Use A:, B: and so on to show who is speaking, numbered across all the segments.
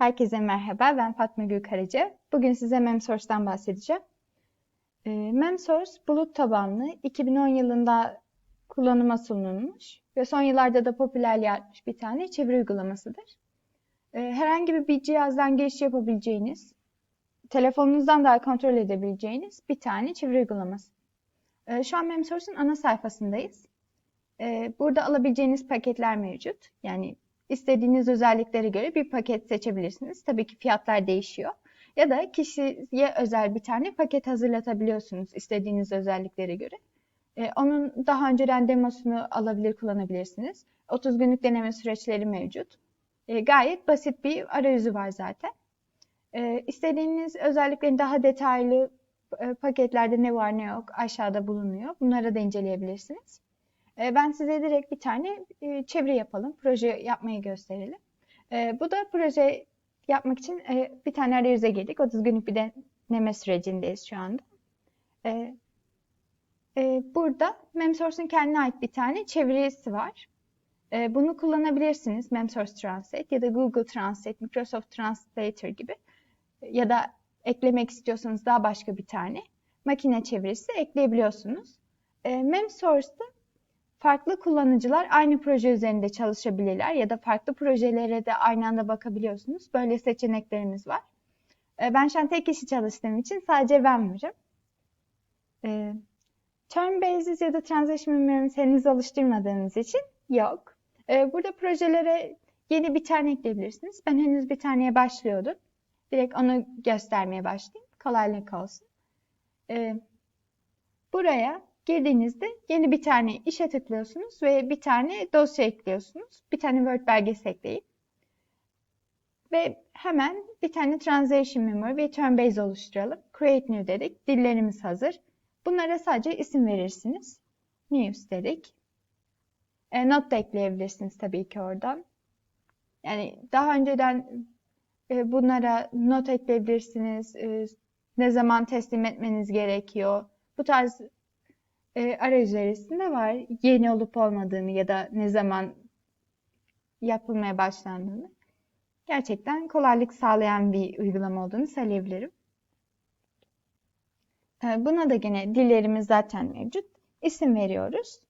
A: Herkese merhaba, ben Fatma Gül Karaca. Bugün size MemSource'dan bahsedeceğim. E, MemSource, bulut tabanlı, 2010 yılında kullanıma sunulmuş ve son yıllarda da popülerliğe artmış bir tane çeviri uygulamasıdır. E, herhangi bir cihazdan giriş yapabileceğiniz, telefonunuzdan daha kontrol edebileceğiniz bir tane çeviri uygulaması. E, şu an MemSource'un ana sayfasındayız. Burada alabileceğiniz paketler mevcut. Yani istediğiniz özelliklere göre bir paket seçebilirsiniz. Tabii ki fiyatlar değişiyor. Ya da kişiye özel bir tane paket hazırlatabiliyorsunuz istediğiniz özelliklere göre. Ee, onun daha önceden demosunu alabilir, kullanabilirsiniz. 30 günlük deneme süreçleri mevcut. Ee, gayet basit bir arayüzü var zaten. Ee, istediğiniz özelliklerin daha detaylı e, paketlerde ne var ne yok aşağıda bulunuyor. Bunları da inceleyebilirsiniz. E, ben size direkt bir tane e, çeviri yapalım. Proje yapmayı gösterelim. E, bu da proje yapmak için bir tane arayüze girdik. 30 günlük bir deneme sürecindeyiz şu anda. Burada MemSource'un kendine ait bir tane çevirisi var. Bunu kullanabilirsiniz. MemSource Translate ya da Google Translate, Microsoft Translator gibi. Ya da eklemek istiyorsanız daha başka bir tane makine çevirisi ekleyebiliyorsunuz. MemSource'da farklı kullanıcılar aynı proje üzerinde çalışabilirler ya da farklı projelere de aynı anda bakabiliyorsunuz. Böyle seçeneklerimiz var. Ee, ben şu an tek kişi çalıştığım için sadece ben varım. Ee, Term basis ya da transaction memory henüz oluşturmadığınız için yok. Ee, burada projelere yeni bir tane ekleyebilirsiniz. Ben henüz bir taneye başlıyordum. Direkt onu göstermeye başlayayım. Kolaylık olsun. Buraya Girdiğinizde yeni bir tane işe tıklıyorsunuz ve bir tane dosya ekliyorsunuz. Bir tane Word belgesi ekleyin. Ve hemen bir tane translation memory ve turn base oluşturalım. Create new dedik. Dillerimiz hazır. Bunlara sadece isim verirsiniz. News dedik. E, not da ekleyebilirsiniz tabii ki oradan. Yani daha önceden e, bunlara not ekleyebilirsiniz. E, ne zaman teslim etmeniz gerekiyor. Bu tarz e, arayüzlerisinde var. Yeni olup olmadığını ya da ne zaman yapılmaya başlandığını. Gerçekten kolaylık sağlayan bir uygulama olduğunu söyleyebilirim. E, buna da gene dillerimiz zaten mevcut. İsim veriyoruz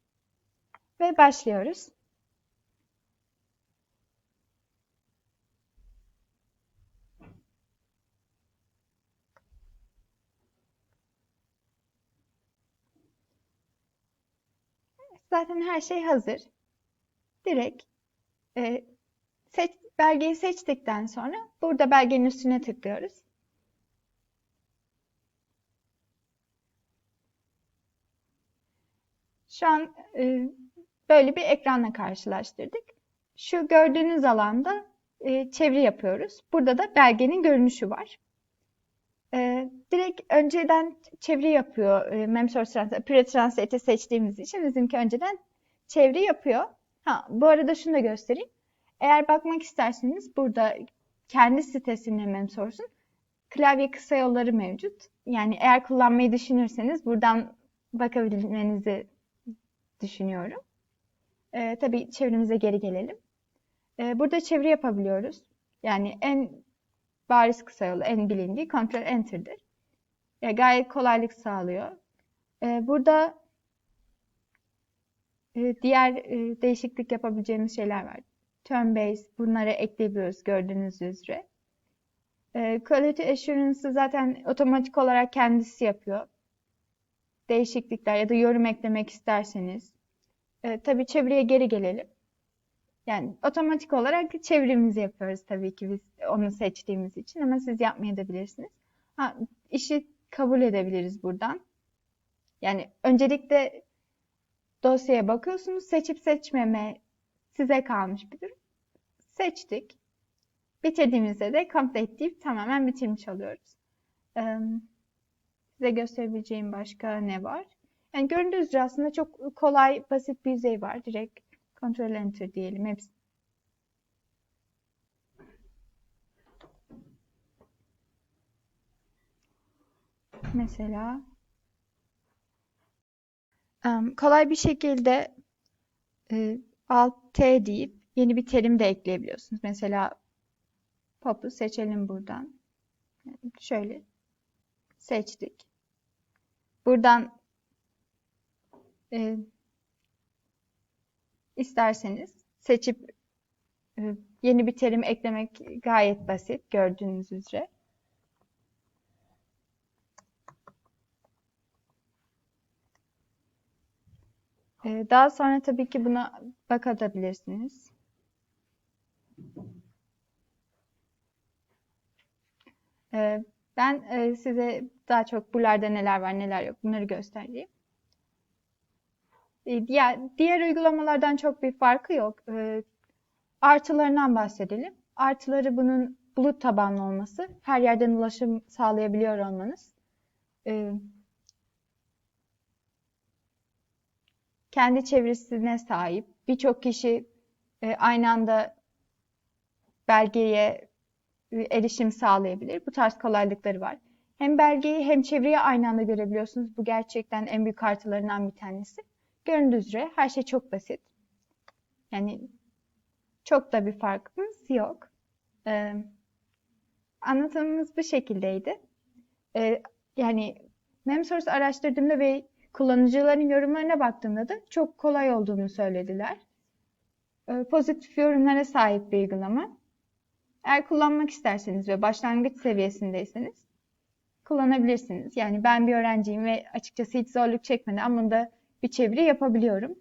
A: ve başlıyoruz. Zaten her şey hazır. Direkt e, seç, belgeyi seçtikten sonra burada belgenin üstüne tıklıyoruz. Şu an e, böyle bir ekranla karşılaştırdık. Şu gördüğünüz alanda e, çeviri yapıyoruz. Burada da belgenin görünüşü var. E, direkt önceden çeviri yapıyor e, MemSource Translate, Pre-Translate'i seçtiğimiz için bizimki önceden çeviri yapıyor. Ha, bu arada şunu da göstereyim. Eğer bakmak isterseniz burada kendi sitesinde MemSource'un klavye kısa yolları mevcut. Yani eğer kullanmayı düşünürseniz buradan bakabilmenizi düşünüyorum. Ee, tabii çevremize geri gelelim. Ee, burada çeviri yapabiliyoruz. Yani en bariz kısa yolu, en bilindiği Ctrl Enter'dir. Yani gayet kolaylık sağlıyor. Ee, burada e, diğer e, değişiklik yapabileceğimiz şeyler var. Turn base bunları ekleyebiliyoruz gördüğünüz üzere. E, quality Assurance'ı zaten otomatik olarak kendisi yapıyor. Değişiklikler ya da yorum eklemek isterseniz. E, tabii çeviriye geri gelelim. Yani otomatik olarak çevirimizi yapıyoruz tabii ki biz onu seçtiğimiz için ama siz yapmayabilirsiniz. Ha, işi kabul edebiliriz buradan. Yani öncelikle dosyaya bakıyorsunuz. Seçip seçmeme size kalmış bir durum. Seçtik. Bitirdiğimizde de complete deyip tamamen bitirmiş oluyoruz. size gösterebileceğim başka ne var? Yani göründüğü üzere aslında çok kolay, basit bir yüzey var. Direkt Ctrl Enter diyelim. Hepsi. Mesela kolay bir şekilde e, Alt T deyip yeni bir terim de ekleyebiliyorsunuz. Mesela Pop'u seçelim buradan. Şöyle seçtik. Buradan e, isterseniz seçip e, yeni bir terim eklemek gayet basit gördüğünüz üzere. E, daha sonra tabii ki buna bakabilirsiniz. E, ben size daha çok buralarda neler var neler yok bunları göstereyim. E, diğer, diğer uygulamalardan çok bir farkı yok. E, artılarından bahsedelim. Artıları bunun bulut tabanlı olması, her yerden ulaşım sağlayabiliyor olmanız. E, kendi çevresine sahip, birçok kişi e, aynı anda belgeye e, erişim sağlayabilir. Bu tarz kolaylıkları var. Hem belgeyi hem çevreyi aynı anda görebiliyorsunuz. Bu gerçekten en büyük artılarından bir tanesi. Göründüğü üzere her şey çok basit. Yani çok da bir farkımız yok. Ee, anlatımımız bu şekildeydi. Ee, yani MemSource araştırdığımda ve kullanıcıların yorumlarına baktığımda da çok kolay olduğunu söylediler. Ee, pozitif yorumlara sahip bir uygulama. Eğer kullanmak isterseniz ve başlangıç seviyesindeyseniz kullanabilirsiniz. Yani ben bir öğrenciyim ve açıkçası hiç zorluk çekmeden bunda bir çeviri yapabiliyorum.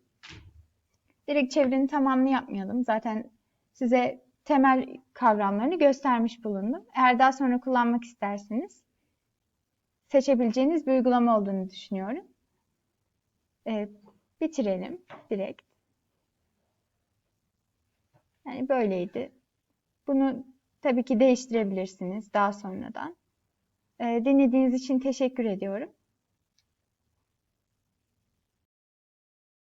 A: Direkt çevirinin tamamını yapmayalım. Zaten size temel kavramlarını göstermiş bulundum. Eğer daha sonra kullanmak isterseniz seçebileceğiniz bir uygulama olduğunu düşünüyorum. Evet, bitirelim direkt. Yani böyleydi. Bunu tabii ki değiştirebilirsiniz daha sonradan. Dinlediğiniz için teşekkür ediyorum.